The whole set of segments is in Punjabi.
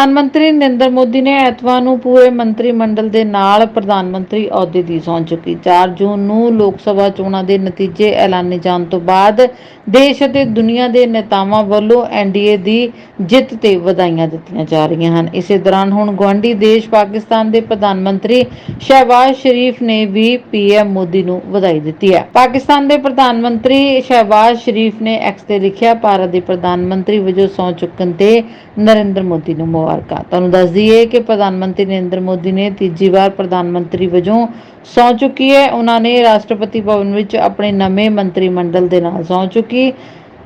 ਪ੍ਰਧਾਨ ਮੰਤਰੀ ਨਰਿੰਦਰ ਮੋਦੀ ਨੇ ਐਤਵਾਰ ਨੂੰ ਪੂਰੇ ਮੰਤਰੀ ਮੰਡਲ ਦੇ ਨਾਲ ਪ੍ਰਧਾਨ ਮੰਤਰੀ ਅਹੁਦੇ ਦੀ ਸਹੁੰ ਚੁੱਕੀ। 4 ਜੂਨ ਨੂੰ ਲੋਕ ਸਭਾ ਚੋਣਾਂ ਦੇ ਨਤੀਜੇ ਐਲਾਨੇ ਜਾਣ ਤੋਂ ਬਾਅਦ ਦੇਸ਼ ਅਤੇ ਦੁਨੀਆ ਦੇ ਨੇਤਾਵਾਂ ਵੱਲੋਂ ਐਨਡੀਏ ਦੀ ਜਿੱਤ ਤੇ ਵਧਾਈਆਂ ਦਿੱਤੀਆਂ ਜਾ ਰਹੀਆਂ ਹਨ। ਇਸੇ ਦੌਰਾਨ ਹੁਣ ਗੁਆਂਢੀ ਦੇਸ਼ ਪਾਕਿਸਤਾਨ ਦੇ ਪ੍ਰਧਾਨ ਮੰਤਰੀ ਸ਼ਹਿਬਾਜ਼ ਸ਼ਰੀਫ ਨੇ ਵੀ ਪੀਐਮ ਮੋਦੀ ਨੂੰ ਵਧਾਈ ਦਿੱਤੀ ਹੈ। ਪਾਕਿਸਤਾਨ ਦੇ ਪ੍ਰਧਾਨ ਮੰਤਰੀ ਸ਼ਹਿਬਾਜ਼ ਸ਼ਰੀਫ ਨੇ ਐਕਸ ਤੇ ਲਿਖਿਆ, ਭਾਰਤ ਦੇ ਪ੍ਰਧਾਨ ਮੰਤਰੀ ਵਜੋਂ ਸਹੁੰ ਚੁੱਕਣ ਤੇ ਨਰਿੰਦਰ ਮੋਦੀ ਨੂੰ ਮੁਬਾਰਕਾਂ। ਤੁਹਾਨੂੰ ਦੱਸ ਦਈਏ ਕਿ ਪ੍ਰਧਾਨ ਮੰਤਰੀ ਨਰਿੰਦਰ ਮੋਦੀ ਨੇ ਤੀਜੀ ਵਾਰ ਪ੍ਰਧਾਨ ਮੰਤਰੀ ਵਜੋਂ ਸਹੁੰ ਚੁੱਕੀ ਹੈ। ਉਹਨਾਂ ਨੇ ਰਾਸ਼ਟਰਪਤੀ ਭਵਨ ਵਿੱਚ ਆਪਣੇ ਨਵੇਂ ਮੰਤਰੀ ਮੰਡਲ ਦੇ ਨਾਲ ਸਹੁੰ ਚੁੱਕੀ।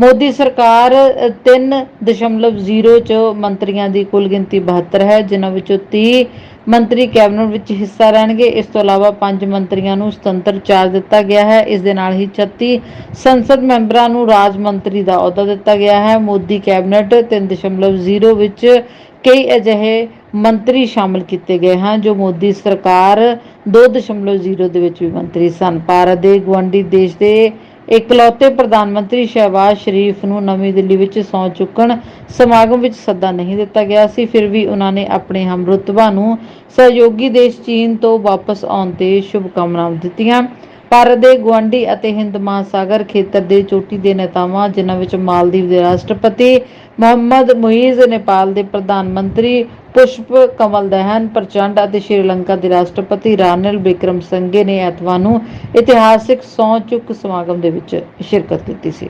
ਮੋਦੀ ਸਰਕਾਰ 3.0 ਚ ਮੰਤਰੀਆਂ ਦੀ ਕੁੱਲ ਗਿਣਤੀ 72 ਹੈ, ਜਿਨ੍ਹਾਂ ਵਿੱਚੋਂ 30 ਮੰਤਰੀ ਕੈਬਨਿਟ ਵਿੱਚ ਹਿੱਸਾ ਲੈਣਗੇ। ਇਸ ਤੋਂ ਇਲਾਵਾ 5 ਮੰਤਰੀਆਂ ਨੂੰ ਸੁਤੰਤਰ ਚਾਰਜ ਦਿੱਤਾ ਗਿਆ ਹੈ। ਇਸ ਦੇ ਨਾਲ ਹੀ 36 ਸੰਸਦ ਮੈਂਬਰਾਂ ਨੂੰ ਰਾਜ ਮੰਤਰੀ ਦਾ ਅਹੁਦਾ ਦਿੱਤਾ ਗਿਆ ਹੈ। ਮੋਦੀ ਕੈਬਨਿਟ 3.0 ਵਿੱਚ ਕਈ ਅਜਿਹੇ ਮੰਤਰੀ ਸ਼ਾਮਲ ਕੀਤੇ ਗਏ ਹਨ ਜੋ ਮੋਦੀ ਸਰਕਾਰ 2.0 ਦੇ ਵਿੱਚ ਵੀ ਮੰਤਰੀ ਸਨ। ਭਾਰਤ ਦੇ ਗੁਆਂਢੀ ਦੇਸ਼ ਦੇ ਇਕਲੌਤੇ ਪ੍ਰਧਾਨ ਮੰਤਰੀ ਸ਼ਹਿਬਾਜ਼ ਸ਼ਰੀਫ ਨੂੰ ਨਵੀਂ ਦਿੱਲੀ ਵਿੱਚ ਸਹੁੰ ਚੁੱਕਣ ਸਮਾਗਮ ਵਿੱਚ ਸੱਦਾ ਨਹੀਂ ਦਿੱਤਾ ਗਿਆ ਸੀ। ਫਿਰ ਵੀ ਉਹਨਾਂ ਨੇ ਆਪਣੇ ਹਮਰੁਤਬਾ ਨੂੰ ਸਹਿਯੋਗੀ ਦੇਸ਼ ਚੀਨ ਤੋਂ ਵਾਪਸ ਆਉਣ ਤੇ ਸ਼ੁਭਕਾਮਨਾਵਾਂ ਦਿੱਤੀਆਂ। ਭਾਰਤ ਦੇ ਗੁਆਂਢੀ ਅਤੇ ਹਿੰਦ ਮਹਾਸਾਗਰ ਖੇਤਰ ਦੇ ਚੋਟੀ ਦੇ ਨੇਤਾਵਾਂ, ਜਿਨ੍ਹਾਂ ਵਿੱਚ ਮਾਲਦੀਵ ਦੇ ਰਾਸ਼ਟਰਪਤੀ ਮੁਹੰਮਦ ਮੁਈਜ਼ ਨੇਪਾਲ ਦੇ ਪ੍ਰਧਾਨ ਮੰਤਰੀ ਪੁਸ਼ਪ ਕਮਲ ਦਹਨ, ਪ੍ਰਚੰਡ ਅਤੇ ਸ਼੍ਰੀਲੰਕਾ ਦੇ ਰਾਸ਼ਟਰਪਤੀ ਰਾਨਿਲ ਵਿਕਰਮਸਿੰਘੇ ਨੇ ਐਤਵਾਰ ਨੂੰ ਇਤਿਹਾਸਿਕ ਸਹੁੰ ਚੁੱਕ ਸਮਾਗਮ ਦੇ ਵਿੱਚ ਸ਼ਿਰਕਤ ਕੀਤੀ ਸੀ।